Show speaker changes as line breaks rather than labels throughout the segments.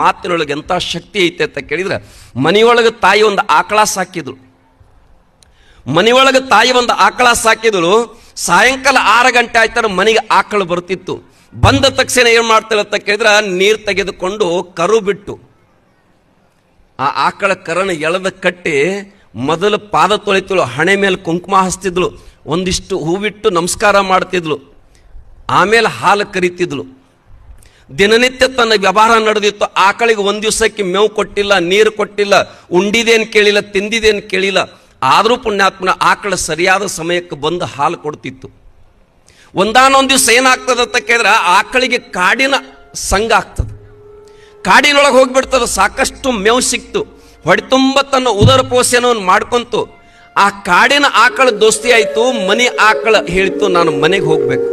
ಮಾತಿನೊಳಗೆ ಎಂಥ ಶಕ್ತಿ ಐತೆ ಅಂತ ಕೇಳಿದ್ರೆ, ಮನೆಯೊಳಗೆ ತಾಯಿ ಒಂದು ಆಕಳ ಸಾಕಿದ್ರು. ಮನೆಯೊಳಗೆ ತಾಯಿ ಒಂದು ಆಕಳ ಸಾಕಿದಳು ಸಾಯಂಕಾಲ ಆರು ಗಂಟೆ ಆಯ್ತಾರ ಮನೆಗೆ ಆಕಳು ಬರ್ತಿತ್ತು. ಬಂದ ತಕ್ಷಣ ಏನು ಮಾಡ್ತಾರೆ ಅಂತ ಕೇಳಿದ್ರೆ, ನೀರು ತೆಗೆದುಕೊಂಡು ಕರು ಬಿಟ್ಟು, ಆ ಆಕಳ ಕರನ ಎಳೆದ ಕಟ್ಟಿ ಮೊದಲು ಪಾದ ತೊಳಿತಳು ಹಣೆ ಮೇಲೆ ಕುಂಕುಮ ಹಸ್ತಿದ್ಳು ಒಂದಿಷ್ಟು ಹೂವಿಟ್ಟು ನಮಸ್ಕಾರ ಮಾಡ್ತಿದ್ಳು ಆಮೇಲೆ ಹಾಲು ಕರಿತಿದ್ಳು ದಿನನಿತ್ಯ ತನ್ನ ವ್ಯವಹಾರ ನಡೆದಿತ್ತು. ಆಕಳಿಗೆ ಒಂದು ದಿವಸಕ್ಕೆ ಮೇವು ಕೊಟ್ಟಿಲ್ಲ, ನೀರು ಕೊಟ್ಟಿಲ್ಲ, ಉಂಡಿದೇನು ಕೇಳಿಲ್ಲ, ತಿಂದಿದೇನು ಕೇಳಿಲ್ಲ. ಆದರೂ ಪುಣ್ಯಾತ್ಮನ ಆಕಳ ಸರಿಯಾದ ಸಮಯಕ್ಕೆ ಬಂದು ಹಾಲು ಕೊಡ್ತಿತ್ತು. ಒಂದಾನೊಂದು ದಿವಸ ಏನಾಗ್ತದೆ ಅಂತ ಕೇಳಿದ್ರೆ ಆಕಳಿಗೆ ಕಾಡಿನ ಸಂಘ ಆಗ್ತದೆ. ಕಾಡಿನೊಳಗೆ ಹೋಗಿಬಿಡ್ತದೆ, ಸಾಕಷ್ಟು ಮೇವು ಸಿಕ್ತು. ಹೊಡೆತುಂಬ ತನ್ನ ಉದರ ಪೋಷಣವನ್ನು ಮಾಡ್ಕೊಂತು. ಆ ಕಾಡಿನ ಆಕಳ ದೋಸ್ತಿ ಆಯಿತು, ಮನೆ ಆಕಳ ಹೇಳ್ತು, ನಾನು ಮನೆಗೆ ಹೋಗ್ಬೇಕು.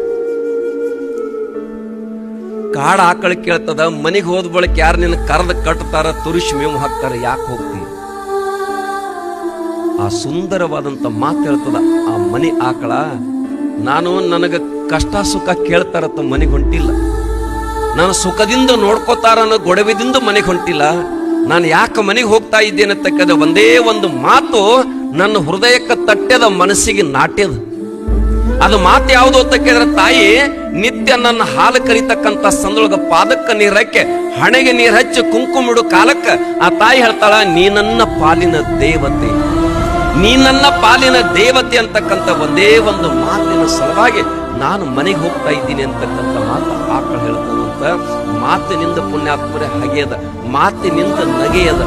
ಕಾಡ ಆಕಳ ಕೇಳ್ತದ, ಮನೆಗೆ ಹೋದ ಬಳಿಕ ಯಾರು ನಿನ್ನ ಕರೆದ ಕಟ್ತಾರ ತುರುಷ್ ಮೇವು ಹಾಕ್ತಾರ, ಯಾಕೆ ಹೋಗ್ತಿ? ಆ ಸುಂದರವಾದಂತ ಮಾತು ಹೇಳ್ತದ ಆ ಮನೆ ಆಕಳ, ನಾನು ನನಗೆ ಕಷ್ಟ ಸುಖ ಕೇಳ್ತಾರತ್ತ ಮನೆಗೆ ಹೊಂಟಿಲ್ಲ. ನಾನು ಸುಖದಿಂದ ನೋಡ್ಕೋತಾರ ಅನ್ನೋ ಗೊಡವೆದಿಂದ ಮನೆಗೆ ಹೊಂಟಿಲ್ಲ. ನಾನು ಯಾಕೆ ಮನೆಗೆ ಹೋಗ್ತಾ ಇದ್ದೇನೆ ತಕ್ಕದ ಒಂದೇ ಒಂದು ಮಾತು ನನ್ನ ಹೃದಯಕ್ಕೆ ತಟ್ಟೆದ ಮನಸ್ಸಿಗೆ ನಾಟ್ಯದ. ಅದು ಮಾತು ಯಾವುದು ಅಂತ ಕೇಳಿದ್ರೆ, ತಾಯಿ, ನಿತ್ಯ ನನ್ನ ಹಾಲು ಕರಿತಕ್ಕಂತ ಸಂದೊಳಗ ಪಾದಕ್ಕ ನೀರಕ್ಕೆ ಹಣೆಗೆ ನೀರು ಹಚ್ಚಿ ಕುಂಕುಮಿಡು ಕಾಲಕ್ಕ. ಆ ತಾಯಿ ಹೇಳ್ತಾಳ, ನೀ ನನ್ನ ಪಾಲಿನ ದೇವತೆ. ನೀ ನನ್ನ ಪಾಲಿನ ದೇವತೆ ಅಂತಕ್ಕಂಥ ಒಂದೇ ಒಂದು ಮಾತಿನ ಸಲುವಾಗಿ ನಾನು ಮನೆಗೆ ಹೋಗ್ತಾ ಇದ್ದೀನಿ ಅಂತಕ್ಕಂಥ ಮಾತು ಆಕಳ ಹೇಳ್ತಾನಂತ. ಮಾತಿನಿಂದ ಪುಣ್ಯಾತ್ಮರೇ ಹಗೆಯದ, ಮಾತಿನಿಂದ ನಗೆಯದ.